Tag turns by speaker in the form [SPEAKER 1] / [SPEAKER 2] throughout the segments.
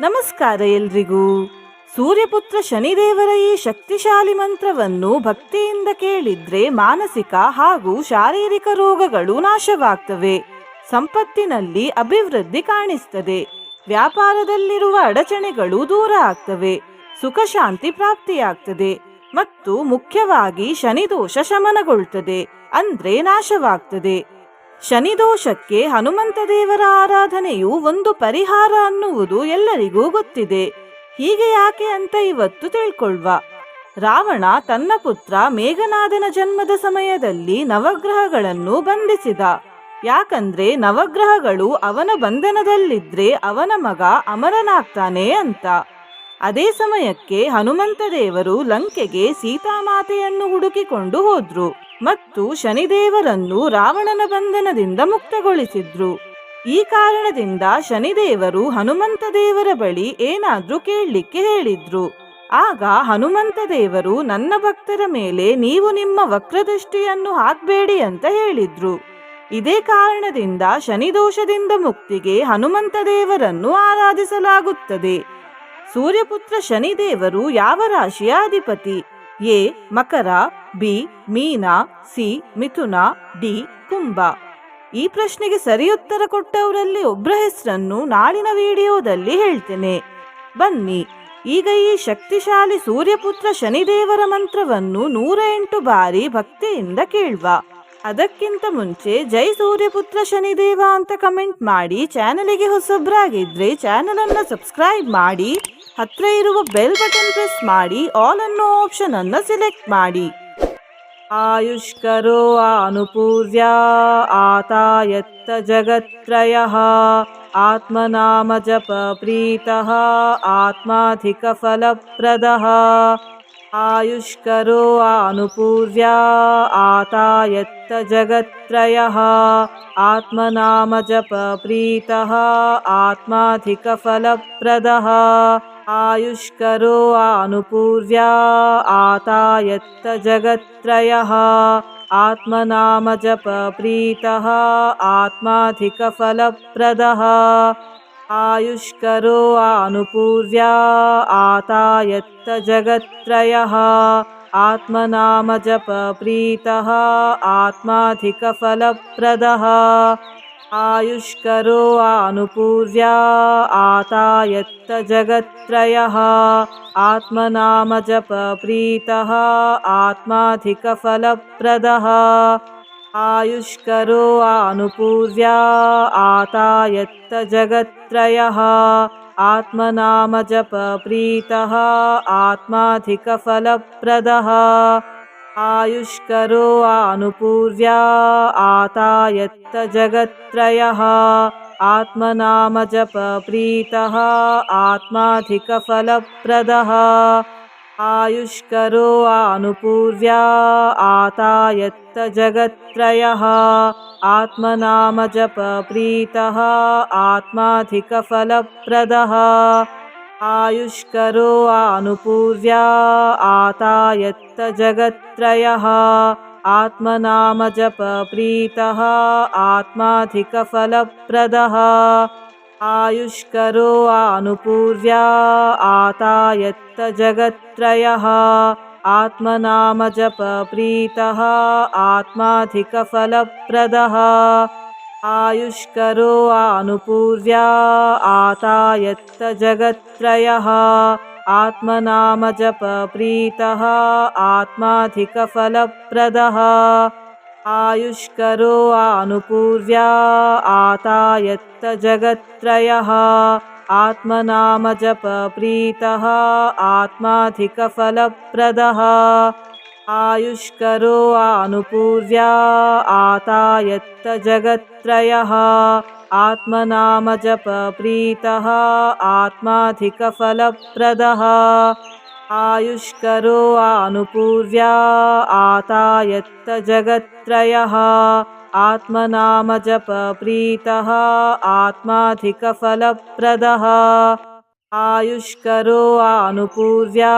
[SPEAKER 1] ನಮಸ್ಕಾರ ಎಲ್ರಿಗೂ. ಸೂರ್ಯಪುತ್ರ ಶನಿದೇವರ ಈ ಶಕ್ತಿಶಾಲಿ ಮಂತ್ರವನ್ನು ಭಕ್ತಿಯಿಂದ ಕೇಳಿದ್ರೆ ಮಾನಸಿಕ ಹಾಗೂ ಶಾರೀರಿಕ ರೋಗಗಳು ನಾಶವಾಗ್ತವೆ. ಸಂಪತ್ತಿನಲ್ಲಿ ಅಭಿವೃದ್ಧಿ ಕಾಣಿಸ್ತದೆ. ವ್ಯಾಪಾರದಲ್ಲಿರುವ ಅಡಚಣೆಗಳು ದೂರ ಆಗ್ತವೆ. ಸುಖ ಶಾಂತಿ ಪ್ರಾಪ್ತಿಯಾಗ್ತದೆ. ಮತ್ತು ಮುಖ್ಯವಾಗಿ ಶನಿದೋಷ ಶಮನಗೊಳ್ತದೆ. ಅಂದ್ರೆ ನಾಶವಾಗ್ತದೆ. ಶನಿದೋಷಕ್ಕೆ ಹನುಮಂತ ದೇವರ ಆರಾಧನೆಯು ಒಂದು ಪರಿಹಾರ ಅನ್ನುವುದು ಎಲ್ಲರಿಗೂ ಗೊತ್ತಿದೆ. ಹೀಗೆ ಯಾಕೆ ಅಂತ ಇವತ್ತು ತಿಳ್ಕೊಳ್ವ. ರಾವಣ ತನ್ನ ಪುತ್ರ ಮೇಘನಾದನ ಜನ್ಮದ ಸಮಯದಲ್ಲಿ ನವಗ್ರಹಗಳನ್ನು ಬಂಧಿಸಿದ. ಯಾಕಂದ್ರೆ ನವಗ್ರಹಗಳು ಅವನ ಬಂಧನದಲ್ಲಿದ್ರೆ ಅವನ ಮಗ ಅಮರನಾಗ್ತಾನೆ ಅಂತ. ಅದೇ ಸಮಯಕ್ಕೆ ಹನುಮಂತ ದೇವರು ಲಂಕೆಗೆ ಸೀತಾಮಾತೆಯನ್ನು ಹುಡುಕಿಕೊಂಡು ಹೋದ್ರು. ಮತ್ತು ಶನಿದೇವರನ್ನು ರಾವಣನ ಬಂಧನದಿಂದ ಮುಕ್ತಗೊಳಿಸಿದ್ರು. ಈ ಕಾರಣದಿಂದ ಶನಿದೇವರು ಹನುಮಂತ ದೇವರ ಬಳಿ ಏನಾದ್ರೂ ಕೇಳಲಿಕ್ಕೆ ಹೇಳಿದ್ರು. ಆಗ ಹನುಮಂತ ದೇವರು, ನನ್ನ ಭಕ್ತರ ಮೇಲೆ ನೀವು ನಿಮ್ಮ ವಕ್ರದೃಷ್ಟಿಯನ್ನು ಹಾಕ್ಬೇಡಿ ಅಂತ ಹೇಳಿದ್ರು. ಇದೇ ಕಾರಣದಿಂದ ಶನಿದೋಷದಿಂದ ಮುಕ್ತಿಗೆ ಹನುಮಂತ ದೇವರನ್ನು ಆರಾಧಿಸಲಾಗುತ್ತದೆ. ಸೂರ್ಯಪುತ್ರ ಶನಿದೇವರು ಯಾವ ರಾಶಿಯ ಅಧಿಪತಿ? ಎ. ಮಕರ ಬಿ, ಮೀನಾ, ಸಿ, ಮಿಥುನ, ಡಿ ಕುಂಭ ಈ ಪ್ರಶ್ನೆಗೆ ಸರಿ ಉತ್ತರ ಕೊಟ್ಟವರಲ್ಲಿ ಒಬ್ಬರ ಹೆಸರನ್ನು ನಾಳಿನ ವಿಡಿಯೋದಲ್ಲಿ ಹೇಳ್ತೇನೆ. ಬನ್ನಿ, ಈಗ ಈ ಶಕ್ತಿಶಾಲಿ ಸೂರ್ಯಪುತ್ರ ಶನಿದೇವರ ಮಂತ್ರವನ್ನು ನೂರ ಎಂಟು ಬಾರಿ ಭಕ್ತಿಯಿಂದ ಕೇಳುವ. ಅದಕ್ಕಿಂತ ಮುಂಚೆ ಜೈ ಸೂರ್ಯಪುತ್ರ ಶನಿದೇವ ಅಂತ ಕಮೆಂಟ್ ಮಾಡಿ ಚಾನಲಿಗೆ ಹೊಸಬ್ರಾಗಿದ್ರೆ ಚಾನಲ್ ಅನ್ನು ಸಬ್ಸ್ಕ್ರೈಬ್ ಮಾಡಿ, ಹತ್ರ ಇರುವ ಬೆಲ್ ಬಟನ್ ಪ್ರೆಸ್ ಮಾಡಿ, ಆಲ್ ಅನ್ನೋ ಆಪ್ಷನ್ ಅನ್ನು ಸೆಲೆಕ್ಟ್ ಮಾಡಿ. आयुष्करो आनुपूर्या आतत्तजगत्रयः आत्मनाम जपप्रीतः आत्माधिकफलप्रदः। आयुष्करो आनुपूर्या आतजगत्रयः आत्मनाम जपप्रीतः आत्माधिक आयुष्करो आनुपूर्व्या आत्त जगत्रयः आत्मनाम आत्माधिकफलप्रदः। आयुष्करो आनुपूर्व्या आत्तजगत्रयः आत्मनाम जपप्रीतः आत्माधिकफलप्रदः। आयुष्करो आनुपूर्या आतायत्तजगत्त्रयः। आत्मनामजपप्रीतः आत्माधिकफलप्रदः। आयुष्करो आनुपूर्या आतायत्तजगत्त्रयः। आत्मनामजपप्रीतः आत्माधिकफलप्रदः। आयुष्करो आनुपूर्व्या आत्त जगत्रयः आत्मनाम जपप्रीतः आत्माधिकफलप्रदः। आयुष्करो आनुपूर्व्या आत्त जगत्त्रयः आत्मनाम जपप्रीतः आत्माधिकफलप्रदः। आयुष्करो आनुपूर्व्या आत्त जगत्रयः आत्मनाम आत्माधिकफलप्रदः। आयुष्करो आनुपूर्व्या आतायत्तजगत्रयः आत्मनाम जपप्रीतः आत्माधिकफलप्रदः। आयुष्करो आनुपूर्व्या आत्त जगत्रयः आत्मनाम जपप्रीतः आत्माधिकफलप्रदः। आयुष्करो आनुपूर्व्या आत्तजगत्रयः आत्मनाम जपप्रीतः आत्माधिकफलप्रदः। आयुष्करो आनुपूर्व्या आत्त जगत्रयः आत्मनाम आत्माधिकफलप्रदः। आयुष्करो आनुपूर्व्या आत्तजगत्रयः आत्मनाम जपप्रीतः आत्माधिकफलप्रदः। आयुष्करो आनुपूर्व्या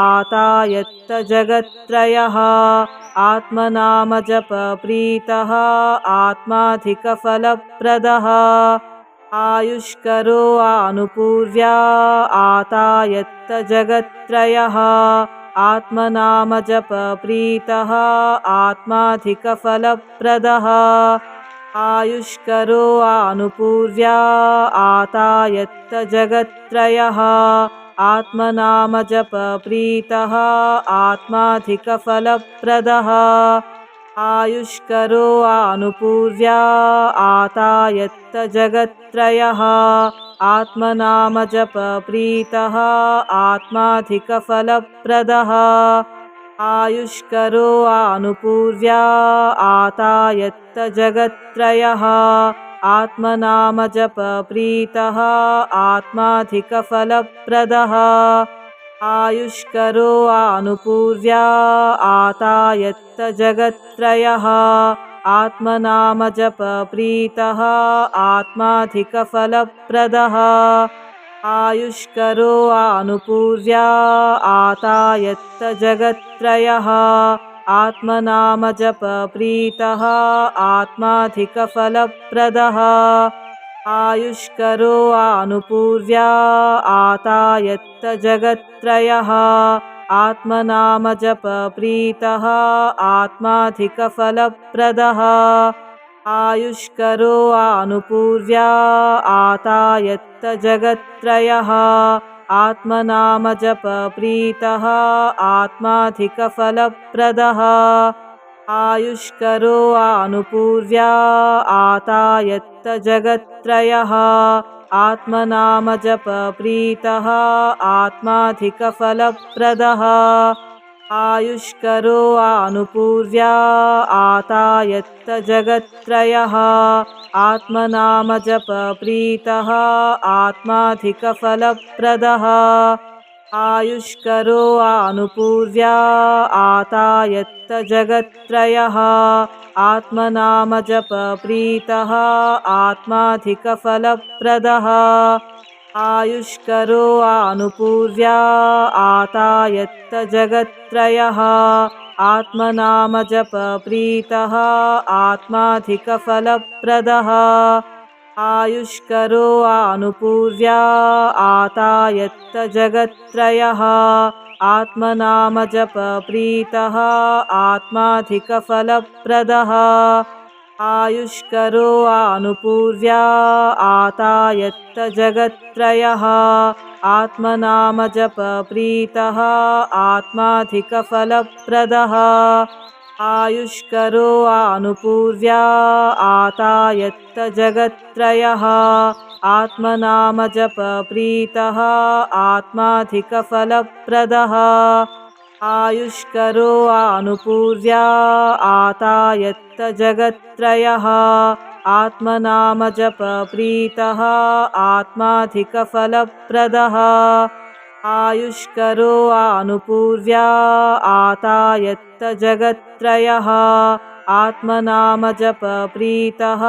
[SPEAKER 1] आत्त जगत्रयः आत्मनाम आत्माधिकफलप्रदः। आयुष्करो आनुपूर्व्या आत्तजगत्रयः आत्मनाम जपप्रीतः आत्माधिकफलप्रदः। आयुष्करो आनुपूर्या आतायत्तजगत्त्रयः। आत्मनामजपप्रीतः आत्माधिकफलप्रदः। आयुष्करो आनुपूर्या आतायत्तजगत्त्रयः। आत्मनामजपप्रीतः आत्माधिकफलप्रदः आयुष्करो आनुपूर्या आतायत्तजगत्त्रयः। आत्मनामजपप्रीतः आत्माधिकफलप्रदः। आयुष्करो आनुपूर्या आतायत्तजगत्त्रयः। आत्मनामजपप्रीतः आत्माधिकफलप्रदः आयुष्करो आनुपूर्या आतायत्तजगत्त्रयः। आत्मनामजपप्रीतः आत्माधिकफलप्रदः। आयुष्करो आनुपूर्या आतायत्तजगत्त्रयः। आत्मनामजपप्रीतः आत्माधिकफलप्रदः आयुष्करो आनुपूर्या आतायत्तजगत्त्रयः। आत्मनामजपप्रीतः आत्माधिकफलप्रदः। आयुष्करो आनुपूर्या आतायत्तजगत्त्रयः। आत्मनामजपप्रीतः आत्माधिकफलप्रदः आयुष्करो आनुपूर्या आतायत्तजगत्त्रयः। आत्मनामजपप्रीतः आत्माधिकफलप्रदः। आयुष्करो आनुपूर्या आतायत्तजगत्त्रयः। आत्मनामजपप्रीतः आत्माधिकफलप्रदः आयुष्करो आनुपूर्या आतायत्तजगत्त्रयः। आत्मनामजपप्रीतः आत्माधिकफलप्रदः। आयुष्करो आनुपूर्या आतायत्तजगत्त्रयः। आत्मनामजपप्रीतः आत्माधिकफलप्रदः आयुष्करो आनुपूर्या आतायत्तजगत्त्रयः। आत्मनामजपप्रीतः आत्माधिकफलप्रदः। आयुष्करो आनुपूर्या आतायत्तजगत्त्रयः। आत्मनामजपप्रीतः आत्माधिकफलप्रदः आयुष्करो आनुपूर्या आतायत्तजगत्त्रयः। आत्मनामजपप्रीतः आत्माधिकफलप्रदः। आयुष्करो आनुपूर्या आतायत्तजगत्त्रयः। आत्मनामजपप्रीतः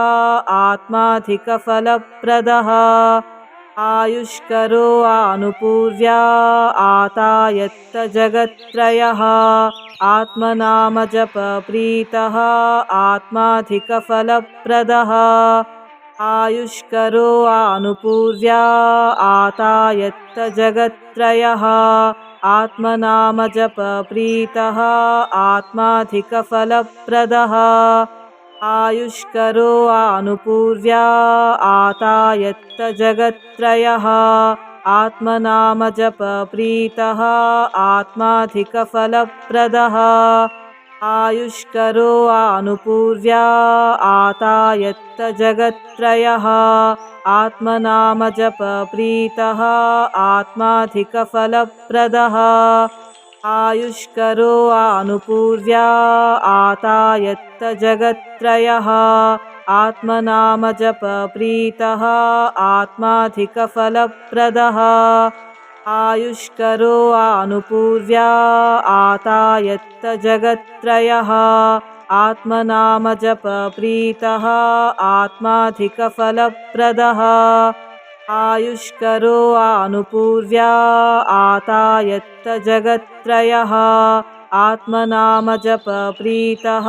[SPEAKER 1] आत्माधिकफलप्रदः आयुष्करो आनुपूर्या आतायत्तजगत्त्रयः। आत्मनामजपप्रीतः आत्माधिकफलप्रदः। आयुष्करो आनुपूर्या आतायत्तजगत्त्रयः आत्मनामजपप्रीतः आत्माधिकफलप्रदः आयुष्करो आनुपूर्या आतायत्तजगत्त्रयः। आत्मनामजपप्रीतः आत्माधिकफलप्रदः। आयुष्करो आनुपूर्या आतायत्तजगत्त्रयः। आत्मनामजपप्रीतः आत्माधिकफलप्रदः आयुष्करो आनुपूर्या आतायत्तजगत्त्रयः। आत्मनामजपप्रीतः आत्माधिकफलप्रदः। आयुष्करो आनुपूर्या आतायत्तजगत्त्रयः। आत्मनामजपप्रीतः आत्माधिकफलप्रदः आयुष्करो आनुपूर्या आतायत्तजगत्त्रयः। आत्मनामजपप्रीतः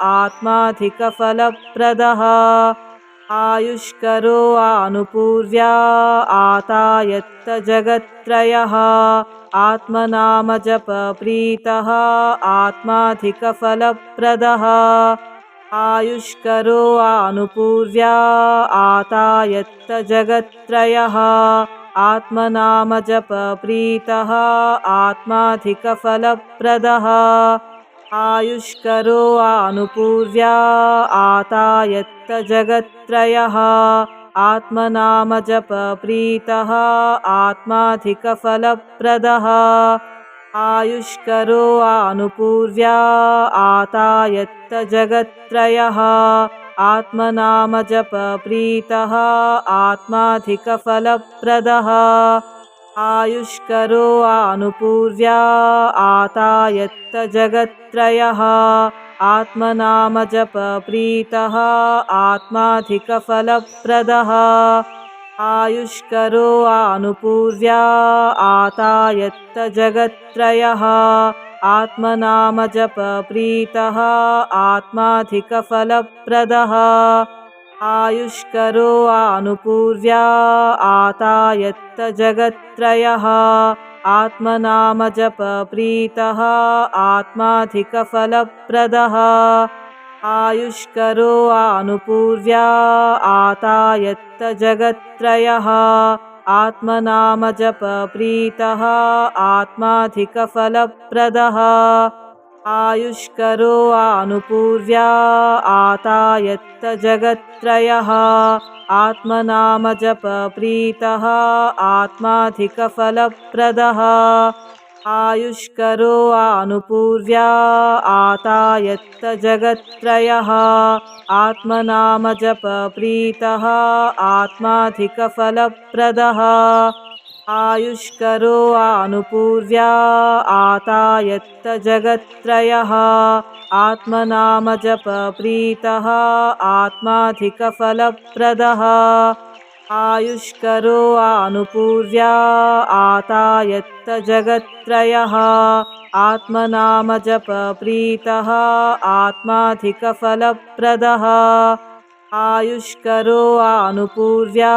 [SPEAKER 1] आत्माधिकफलप्रदः। आयुष्करो आनुपूर्व्या आतायत्तजगत्त्रयः। आत्मनामजपप्रीतः आत्माधिकफलप्रदः आयुष्करो आनुपूर्व्या आतायत्तजगत्त्रयः। आत्मनामजपप्रीतः आत्माधिकफलप्रदः। आयुष्करो आनुपूर्व्या आतायत्तजगत्त्रयः। आत्मनामजपप्रीतः आत्माधिकफलप्रदः आयुष्करो आनुपूर्व्या आतायत्तजगत्त्रयः। आत्मनामजपप्रीतः आत्माधिकफलप्रदः। आयुष्करो आनुपूर्व्या आतायत्तजगत्त्रयः। आत्मनामजपप्रीतः आत्माधिकफलप्रदः आयुष्करो आनुपूर्व्या आतायत्तजगत्त्रयः। आत्मनामजपप्रीतः आत्माधिकफलप्रदः। आयुष्करो आनुपूर्व्या आतायत्तजगत्त्रयः। आत्मनामजपप्रीतः आत्माधिकफलप्रदः आयुष्करो आनुपूर्व्या आतायत्तजगत्त्रयः। आत्मनामजपप्रीतः आत्माधिकफलप्रदः। आयुष्करो आनुपूर्व्या आतायत्तजगत्त्रयः। आत्मनामजपप्रीतः आत्माधिकफलप्रदः आयुष्करो आनुपूर्व्या आतायत्तजगत्त्रयः। आत्मनामजपप्रीतः आत्माधिकफलप्रदः। आयुष्करो आनुपूर्व्या आतायत्तजगत्त्रयः। आत्मनामजपप्रीतः आत्माधिकफलप्रदः आयुष्करो आनुपूर्व्या आतायत्तजगत्त्रयः। आत्मनामजपप्रीतः आत्माधिकफलप्रदः। आयुष्करो आनुपूर्व्या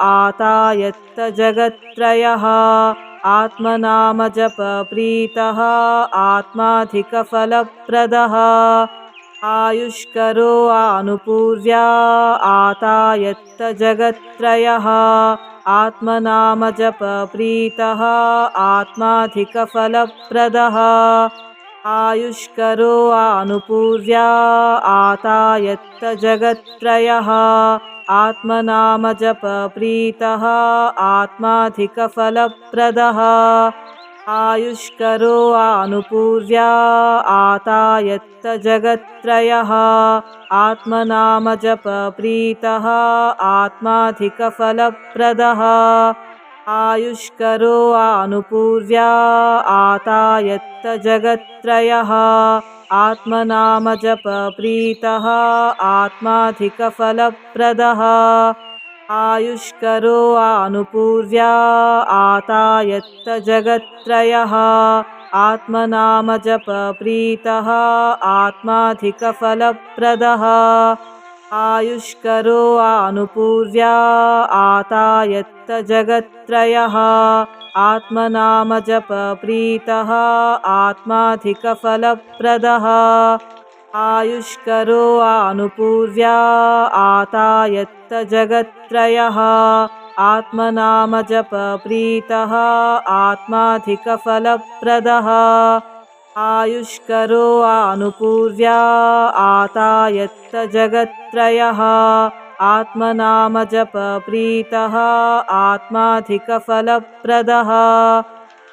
[SPEAKER 1] आतायत्तजगत्त्रयः। आत्मनामजपप्रीतः आत्माधिकफलप्रदः आयुष्करो आनुपूर्व्या आतायत्तजगत्त्रयः। आत्मनामजपप्रीतः आत्माधिकफलप्रदः। आयुष्करो आनुपूर्व्या आतायत्तजगत्त्रयः। आत्मनामजपप्रीतः आत्माधिकफलप्रदः आयुष्करो आनुपूर्व्या आतायत्तजगत्त्रयः। आत्मनामजपप्रीतः आत्माधिकफलप्रदः। आयुष्करो आनुपूर्व्या आतायत्तजगत्त्रयः। आत्मनामजपप्रीतः आत्माधिकफलप्रदः आयुष्करो आनुपूर्व्या आतायत्तजगत्त्रयः। आत्मनामजपप्रीतः आत्माधिकफलप्रदः। आयुष्करो आनुपूर्व्या आतायत्तजगत्त्रयः। आत्मनामजपप्रीतः आत्माधिकफलप्रदः आयुष्करो आनुपूर्व्या आतायत्तजगत्त्रयः। आत्मनामजपप्रीतः आत्माधिकफलप्रदः। आयुष्करो आनुपूर्व्या आतायत्तजगत्त्रयः। आत्मनामजपप्रीतः आत्माधिकफलप्रदः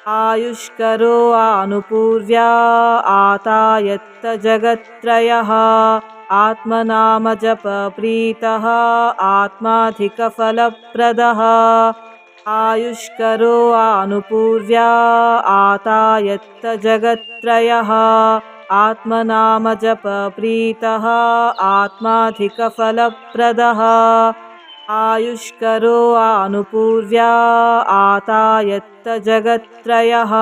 [SPEAKER 1] आयुष्करो आनुपूर्व्या आतायत्तजगत्त्रयः। आत्मनामजपप्रीतः आत्माधिकफलप्रदः। आयुष्करो आनुपूर्व्या आतायत्तजगत्त्रयः। आत्मनामजपप्रीतः आत्माधिकफलप्रदः आयुष्करो आनुपूर्व्या आतायत्तजगत्त्रयः।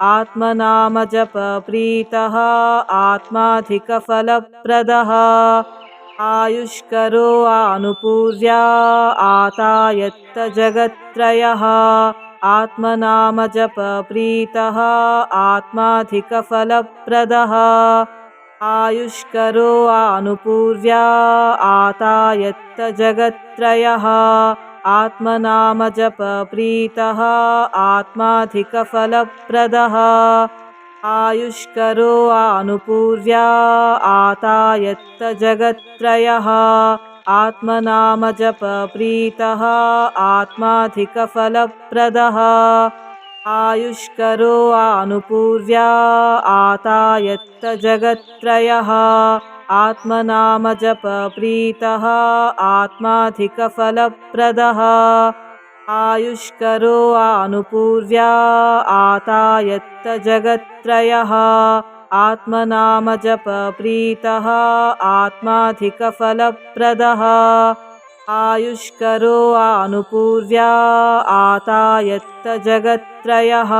[SPEAKER 1] आत्मनामजपप्रीतः आत्माधिकफलप्रदः। आयुष्करो आनुपूर्या आतायत्तजगत्त्रयः। आत्मनामजपप्रीतः आत्माधिकफलप्रदः आयुष्करो आनुपूर्या आतायत्तजगत्त्रयः। आत्मनामजपप्रीतः आत्माधिकफलप्रदः। आयुष्करो आनुपूर्या आतायत्तजगत्त्रयः। आत्मनामजपप्रीतः आत्माधिकफलप्रदः आयुष्करो आनुपूर्या आतायत्तजगत्त्रयः। आत्मनामजपप्रीतः आत्माधिकफलप्रदः। आयुष्करो आनुपूर्या आतायत्तजगत्त्रयः। आत्मनामजपप्रीतः आत्माधिकफलप्रदः आयुष्करो आनुपूर्या आतायत्तजगत्त्रयः।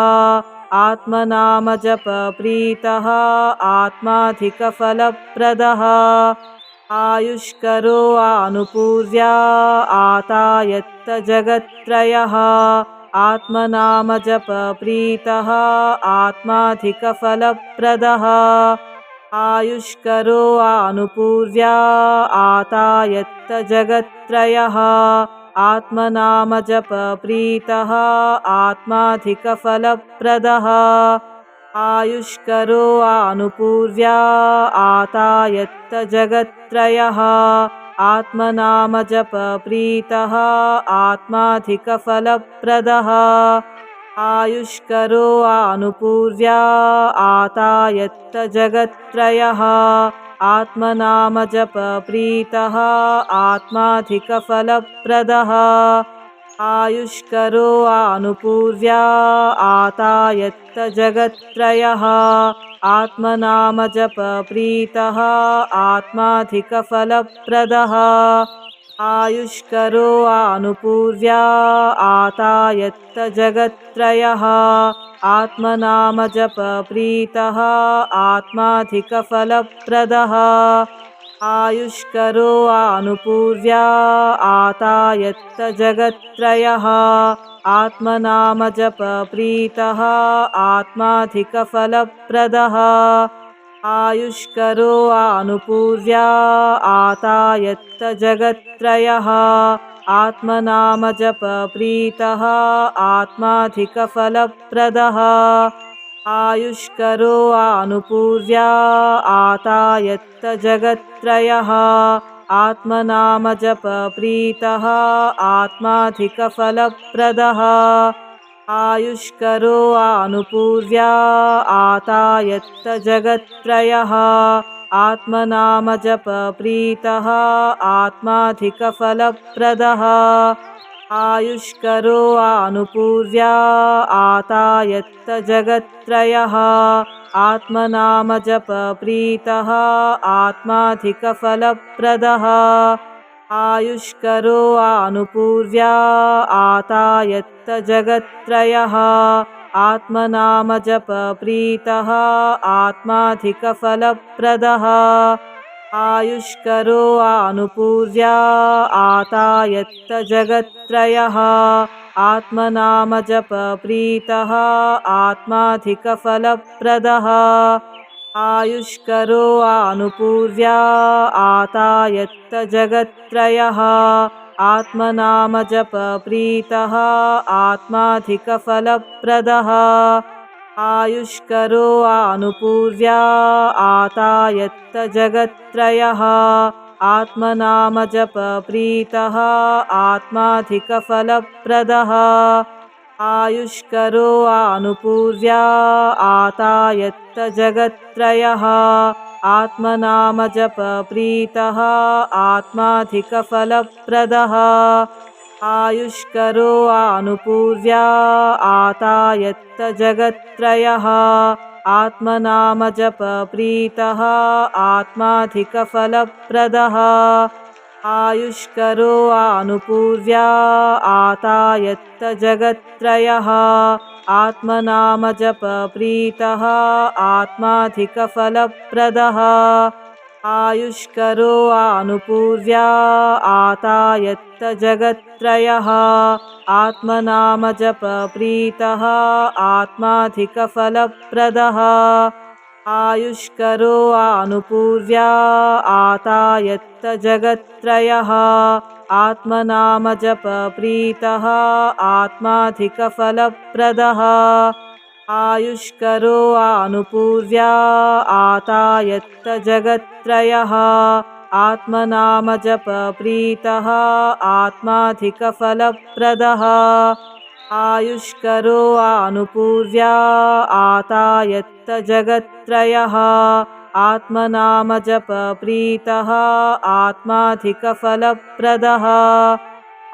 [SPEAKER 1] आत्मनामजपप्रीतः आत्माधिकफलप्रदः। आयुष्करो आनुपूर्या आतायत्तजगत्त्रयः। आत्मनामजपप्रीतः आत्माधिकफलप्रदः आयुष्करो आनुपूर्या आतायत्तजगत्त्रयः। आत्मनामजपप्रीतः आत्माधिकफलप्रदः। आयुष्करो आनुपूर्या आतायत्तजगत्त्रयः। आत्मनामजपप्रीतः आत्माधिकफलप्रदः आयुष्करो आनुपूर्या आतायत्तजगत्त्रयः। आत्मनामजपप्रीतः आत्माधिकफलप्रदः। आयुष्करो आनुपूर्या आतायत्तजगत्त्रयः। आत्मनामजपप्रीतः आत्माधिकफलप्रदः आयुष्करो आनुपूर्या आतायत्तजगत्त्रयः। आत्मनामजपप्रीतः आत्माधिकफलप्रदः। आयुष्करो आनुपूर्या आतायत्तजगत्त्रयः। आत्मनामजपप्रीतः आत्माधिकफलप्रदः आयुष्करो आनुपूर्या आतायत्तजगत्त्रयः। आत्मनामजपप्रीतः आत्माधिकफलप्रदः। आयुष्करो आनुपूर्या आतायत्तजगत्त्रयः। आत्मनामजपप्रीतः आत्माधिकफलप्रदः आयुष्करो आनुपूर्या आतायत्तजगत्त्रयः आत्मनामजपप्रीतः आत्माधिकफलप्रदः। आयुष्करो आनुपूर्या आतायत्तजगत्त्रयः आत्मनामजपप्रीतः आत्माधिकफलप्रदः आयुष्करो आनुपूर्या आतायत्तजगत्त्रयः। आत्मनामजपप्रीतः आत्माधिकफलप्रदः। आयुष्करो आनुपूर्या आतायत्तजगत्त्रयः। आत्मनामजपप्रीतः आत्माधिकफलप्रदः आयुष्करो आनुपूर्या आतायत्तजगत्त्रयः। आत्मनामजपप्रीतः आत्माधिकफलप्रदः। आयुष्करो आनुपूर्या आतायत्तजगत्त्रयः। आत्मनामजपप्रीतः आत्माधिकफलप्रदः आयुष्करो आनुपूर्या आतायत्तजगत्त्रयः। आत्मनामजपप्रीतः आत्माधिकफलप्रदः। आयुष्करो आनुपूर्या आतायत्तजगत्त्रयः। आत्मनामजपप्रीतः आत्माधिकफलप्रदः आयुष्करो आनुपूर्या आतायत्तजगत्त्रयः। आत्मनामजपप्रीतः आत्माधिकफलप्रदः। आयुष्करो आनुपूर्व्या आतायत्तजगत्त्रयः। आत्मनामजपप्रीतः आत्माधिकफलप्रदः आयुष्करो आनुपूर्व्या आतायत्तजगत्त्रयः। आत्मनामजपप्रीतः आत्माधिकफलप्रदः। आयुष्करो आनुपूर्व्या आतायत्तजगत्त्रयः। आत्मनामजपप्रीतः आत्माधिकफलप्रदः आयुष्करो आनुपूर्व्या आतायत्तजगत्त्रयः। आत्मनामजपप्रीतः आत्माधिकफलप्रदः।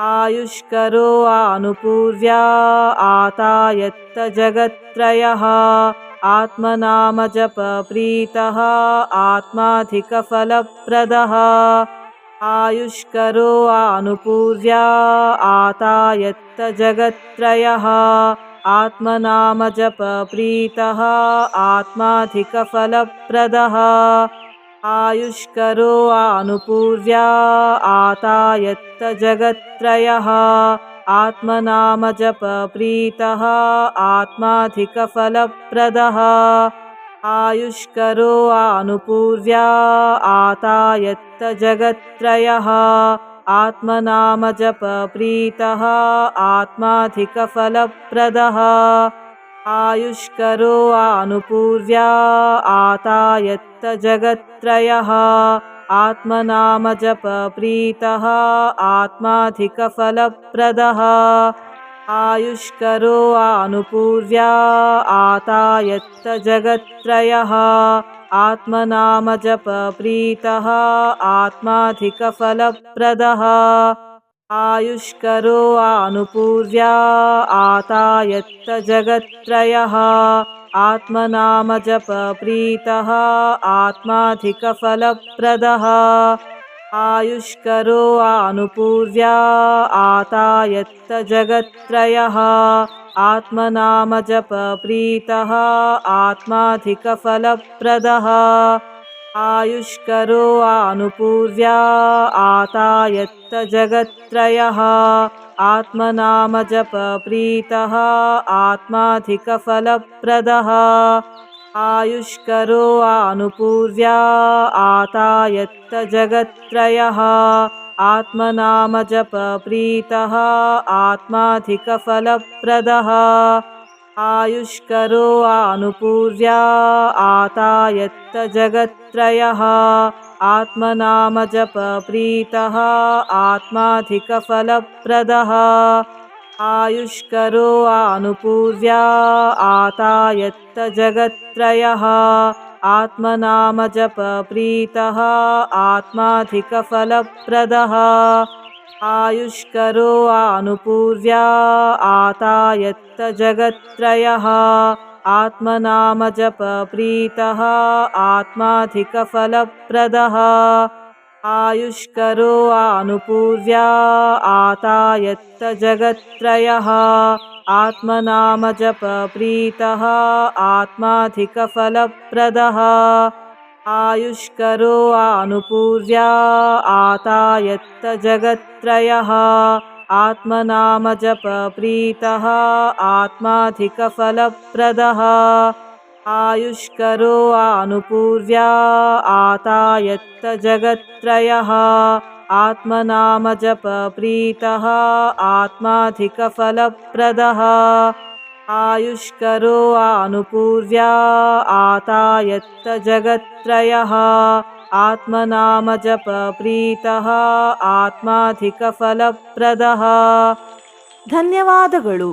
[SPEAKER 1] आयुष्करो आनुपूर्व्या आतायत्तजगत्त्रयः। आत्मनामजपप्रीतः आत्माधिकफलप्रदः आयुष्करो आनुपूर्व्या आतायत्तजगत्त्रयः। आत्मनामजपप्रीतः आत्माधिकफलप्रदः। आयुष्करो आनुपूर्व्या आतायत्तजगत्त्रयः। आत्मनामजपप्रीतः आत्माधिकफलप्रदः आयुष्करो आनुपूर्व्या आतायत्तजगत्त्रयः। आत्मनामजपप्रीतः आत्माधिकफलप्रदः। आयुष्करो आनुपूर्व्या आतायत्तजगत्त्रयः। आत्मनामजपप्रीतः आत्माधिकफलप्रदः आयुष्करो आनुपूर्व्या आतायत्तजगत्त्रयः। आत्मनामजपप्रीतः आत्माधिकफलप्रदः। आयुष्करो आनुपूर्व्या आतायत्तजगत्त्रयः। आत्मनामजपप्रीतः आत्माधिकफलप्रदः आयुष्करो आनुपूर्व्या आतायत्तजगत्त्रयः। आत्मनामजपप्रीतः आत्माधिकफलप्रदः। आयुष्करो आनुपूर्व्या आतायत्तजगत्त्रयः। आत्मनामजपप्रीतः आत्माधिकफलप्रदः आयुष्करो आनुपूर्व्या आतायत्तजगत्त्रयः। आत्मनामजपप्रीतः आत्माधिकफलप्रदः। आयुष्करो आनुपूर्व्या आतायत्तजगत्त्रयः। आत्मनामजपप्रीतः आत्माधिकफलप्रदः आयुष्करो आनुपूर्व्या आतायत्तजगत्त्रयः। आत्मनामजपप्रीतः आत्माधिकफलप्रदः। आयुष्करो आनुपूर्व्या आतायत्तजगत्त्रयः। आत्मनामजपप्रीतः आत्माधिकफलप्रदः आयुष्करो आनुपूर्व्या आतायत्तजगत्त्रयः। आत्मनामजपप्रीतः आत्माधिकफलप्रदः। आयुष्करो आनुपूर्व्या आतायत्तजगत्त्रयः। आत्मनामजपप्रीतः आत्माधिकफलप्रदः आयुष्करो आनुपूर्व्या आतायत्तजगत्त्रयः आत्मनामजपप्रीतः आत्माधिकफलप्रदः आयुष्करो आनुपूर्व्या आतायत्तजगत्त्रयः आत्मनामजपप्रीतः आत्माधिकफलप्रदः
[SPEAKER 2] ಧನ್ಯವಾದಗಳು